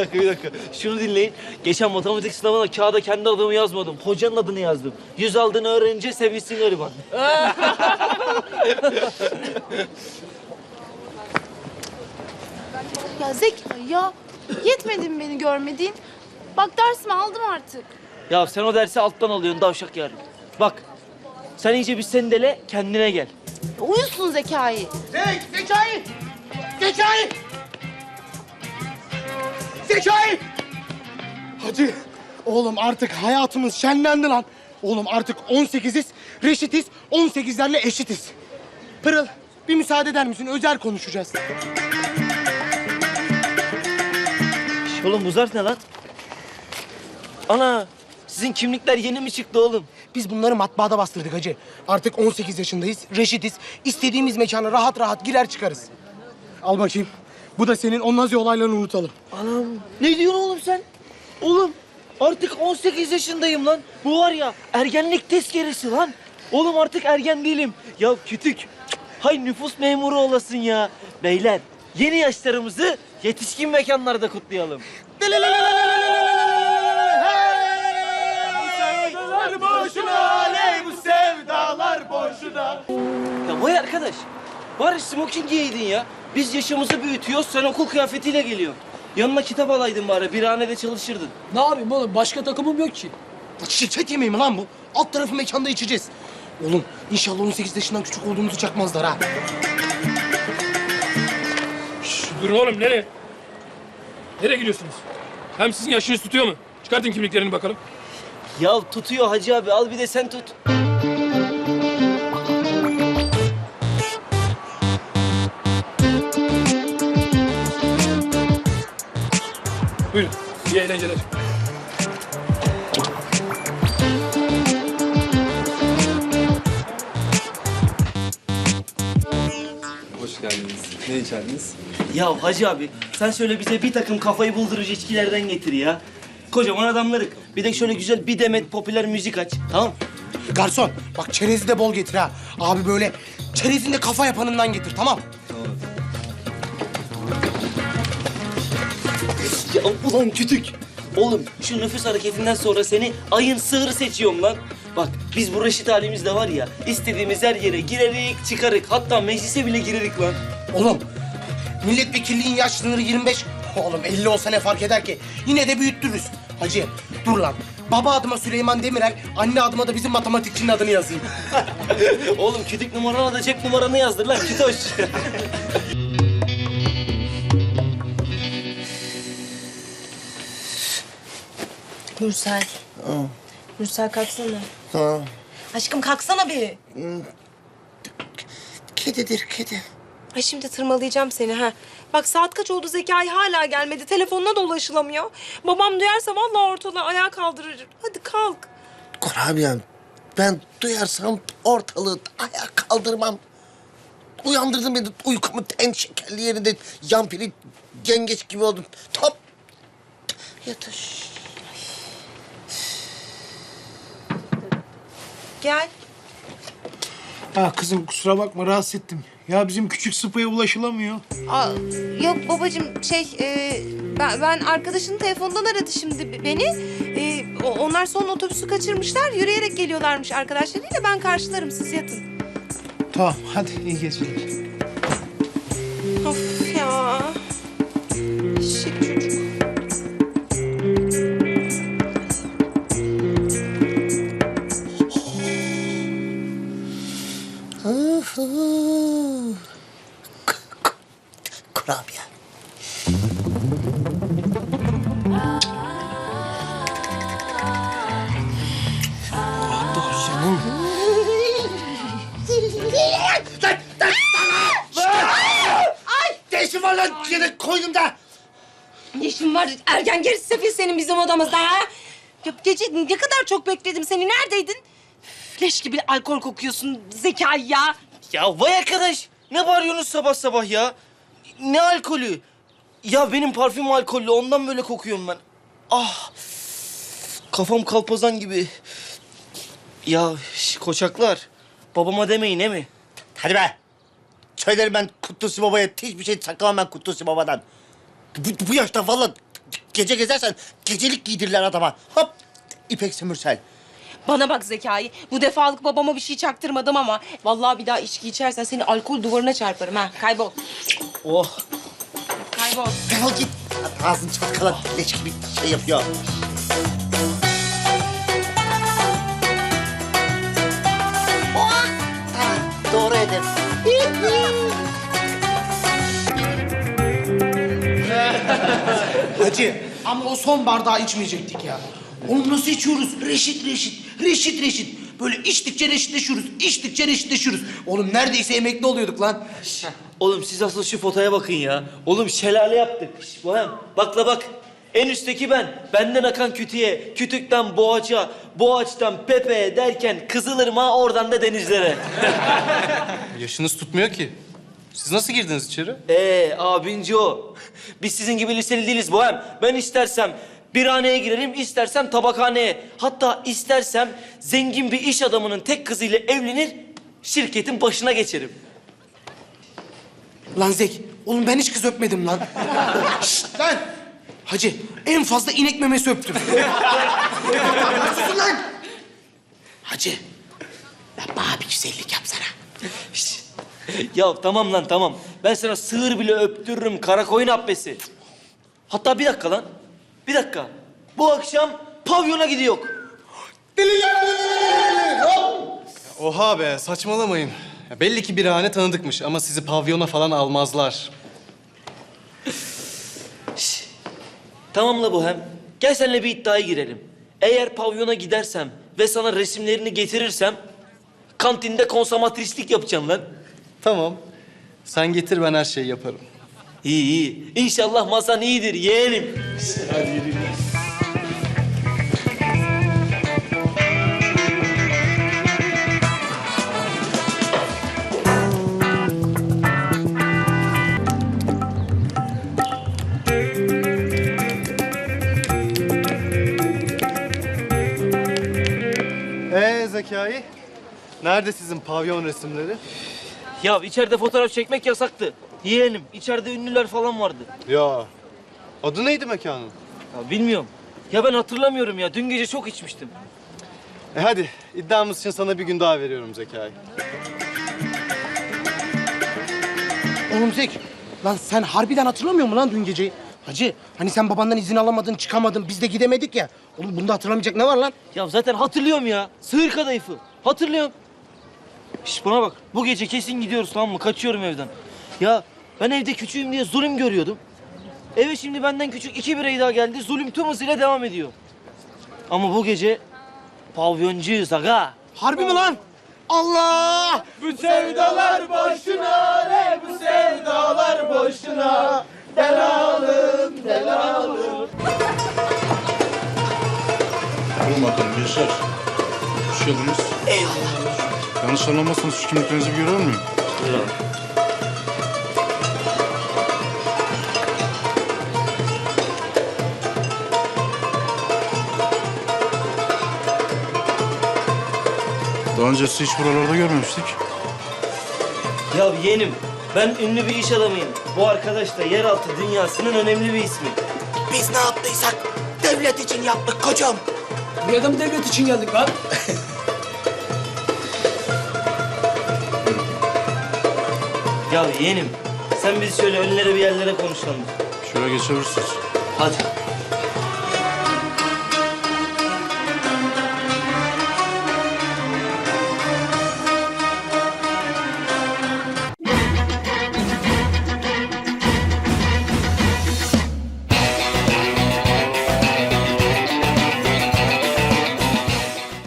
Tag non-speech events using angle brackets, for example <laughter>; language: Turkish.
dakika, bir dakika. Şunu dinleyin. Geçen matematik sınavına kağıda kendi adımı yazmadım. Hocanın adını yazdım. Yüz aldığını öğrenince sevinsin gariban. <laughs> Ya Zekai ya yetmedi mi beni görmediğin? Bak dersimi aldım artık. Ya sen o dersi alttan alıyorsun davşak yarın. Bak, sen iyice bir sendele, kendine gel. Uyusun Zekai. Zek, Zekai! Zekai! Zekai! Hacı, oğlum artık hayatımız şenlendi lan. Oğlum artık 18'iz, reşitiz, 18'lerle eşitiz. Pırıl, bir müsaade eder misin? Özel konuşacağız. Oğlum bu zarf ne lan? Ana, sizin kimlikler yeni mi çıktı oğlum? Biz bunları matbaada bastırdık hacı. Artık 18 yaşındayız, reşitiz. İstediğimiz mekana rahat rahat girer çıkarız. Al bakayım. Bu da senin o nazi olaylarını unutalım. Anam, ne diyorsun oğlum sen? Oğlum, artık 18 yaşındayım lan. Bu var ya, ergenlik tezkeresi lan. Oğlum artık ergen değilim. Ya kütük. Hay nüfus memuru olasın ya. Beyler, yeni yaşlarımızı yetişkin mekanlarda kutlayalım. Ya vay arkadaş. Bari smoking giyeydin ya. Biz yaşımızı büyütüyoruz, sen okul kıyafetiyle geliyorsun. Yanına kitap alaydın bari, birhanede çalışırdın. Ne yapayım oğlum? Başka takımım yok ki. Şirket yemeği mi lan bu? Alt tarafı mekanda içeceğiz. Oğlum inşallah 18 yaşından küçük olduğumuzu çakmazlar ha. Durun oğlum nereye? Nereye gidiyorsunuz? Hem sizin yaşınız tutuyor mu? Çıkartın kimliklerini bakalım. Ya tutuyor Hacı abi, al bir de sen tut. Buyurun. İyi eğlenceler. Hoş geldiniz. Ne içerdiniz? Ya Hacı abi, sen şöyle bize bir takım kafayı buldurucu içkilerden getir ya. Kocaman adamlarık. Bir de şöyle güzel bir demet popüler müzik aç, tamam? Garson bak çerezi de bol getir ha. Abi böyle çerezin de kafa yapanından getir tamam. Ya ulan kütük. Oğlum şu nüfus hareketinden sonra seni ayın sığırı seçiyorum lan. Bak biz bu reşit halimizde var ya istediğimiz her yere girerik çıkarık hatta meclise bile girerik lan. Oğlum milletvekilliğin yaş sınırı 25. Oğlum 50 olsa ne fark eder ki? Yine de büyüttürürüz. Hacı dur lan. Baba adıma Süleyman Demirel, anne adıma da bizim matematikçinin adını yazayım. <laughs> Oğlum kütük numarana da cep numaranı yazdır lan kütoş. <laughs> Mürsel. Mürsel kalksana. Aşkım kalksana bir. Kedidir kedi. Ay şimdi tırmalayacağım seni ha. Bak saat kaç oldu Zekai hala gelmedi. Telefonuna da ulaşılamıyor. Babam duyarsa vallahi ortalığı ayağa kaldırır. Hadi kalk. Kurabiyem, ben duyarsam ortalığı ayağa kaldırmam. Uyandırdın beni uykumun en şekerli yerinde yampiri yengeç gibi oldum. Top. Yatış. Gel. Ha kızım kusura bakma rahatsız ettim. Ya bizim küçük sıpaya ulaşılamıyor. Aa, yok babacığım şey e, ben, ben arkadaşının telefonundan aradı şimdi be- beni. E, onlar son otobüsü kaçırmışlar. Yürüyerek geliyorlarmış arkadaşlarıyla. Ben karşılarım siz yatın. Tamam hadi iyi geceler. Ne işin var lan yine koydum da. Ne işin var ergen gerisi sefil senin bizim odamızda ha? Ya gece ne kadar çok bekledim seni. Neredeydin? Leş gibi alkol kokuyorsun Zekai ya. ya vay arkadaş ne bağırıyorsunuz sabah sabah ya? Ne alkolü? Ya benim parfüm alkollü ondan böyle kokuyorum ben. Ah kafam kalpazan gibi. Ya şş, koçaklar babama demeyin he mi? Hadi be. Söylerim ben Kutlusu Baba'ya hiçbir şey saklamam ben Kutlusu Baba'dan. Bu, bu yaşta vallahi gece gezersen gecelik giydirirler adama. Hop İpek Sömürsel. Bana bak Zekai. Bu defalık babama bir şey çaktırmadım ama... ...vallahi bir daha içki içersen seni alkol duvarına çarparım ha. Kaybol. Oh. Kaybol. Defol git. Ağzın çatkala leş gibi şey yapıyor. Hacı ama o son bardağı içmeyecektik ya. Oğlum nasıl içiyoruz? Reşit reşit, reşit reşit. Böyle içtikçe reşitleşiyoruz, içtikçe reşitleşiyoruz. Oğlum neredeyse emekli oluyorduk lan. Oğlum siz asıl şu fotoya bakın ya. Oğlum şelale yaptık. Şş, Bohem bakla bak. En üstteki ben. Benden akan kütüğe, kütükten boğaça, boğaçtan Pepe'ye derken Kızılırmağa oradan da denizlere. Yaşınız tutmuyor ki. Siz nasıl girdiniz içeri? Ee abinci o. Biz sizin gibi liseli değiliz Bohem. Ben istersem birhaneye girerim, istersem tabakhaneye. Hatta istersem zengin bir iş adamının tek kızıyla evlenir, şirketin başına geçerim. Lan Zek, oğlum ben hiç kız öpmedim lan. <laughs> Şşt lan! Hacı, en fazla inek memesi öptüm. Susun lan! Hacı, ya bana bir güzellik yapsana. Şş. <laughs> ya tamam lan tamam. Ben sana sığır bile öptürürüm kara koyun abbesi. Hatta bir dakika lan. Bir dakika. Bu akşam pavyona gidiyor. Oha be saçmalamayın. Ya belli ki birahane tanıdıkmış ama sizi pavyona falan almazlar. Tamam la Bohem. Gel seninle bir iddiaya girelim. Eğer pavyona gidersem ve sana resimlerini getirirsem... ...kantinde konsomatrislik yapacağım lan. Tamam. Sen getir ben her şeyi yaparım. İyi iyi. İnşallah masan iyidir yeğenim. Ee Zekai? Nerede sizin pavyon resimleri? Ya içeride fotoğraf çekmek yasaktı. Yeğenim içeride ünlüler falan vardı. Ya. Adı neydi mekanın? Ya bilmiyorum. Ya ben hatırlamıyorum ya. Dün gece çok içmiştim. E hadi iddiamız için sana bir gün daha veriyorum Zekai. Oğlum Zek, lan sen harbiden hatırlamıyor musun lan dün geceyi? Hacı, hani sen babandan izin alamadın, çıkamadın, biz de gidemedik ya. Oğlum bunda hatırlamayacak ne var lan? Ya zaten hatırlıyorum ya. Sığır kadayıfı. Hatırlıyorum. Şş buna bak. Bu gece kesin gidiyoruz tamam mı? Kaçıyorum evden. Ya ben evde küçüğüm diye zulüm görüyordum. Eve şimdi benden küçük iki birey daha geldi. Zulüm tüm hızıyla devam ediyor. Ama bu gece pavyoncuyuz aga. Harbi mi lan? Allah! Bu sevdalar boşuna ne bu sevdalar boşuna. Bakalım gençler. Hoş geldiniz. Yanlış anlamazsanız şu kimliklerinizi görebilir miyim? Daha önce sizi hiç buralarda görmemiştik. Ya yeğenim ben ünlü bir iş adamıyım. Bu arkadaş da yeraltı dünyasının önemli bir ismi. Biz ne yaptıysak devlet için yaptık kocam. Buraya da mı devlet için geldik lan? <laughs> Ya yeğenim sen biz şöyle önlere bir yerlere konuşalım. Şöyle geçebilirsiniz. Hadi.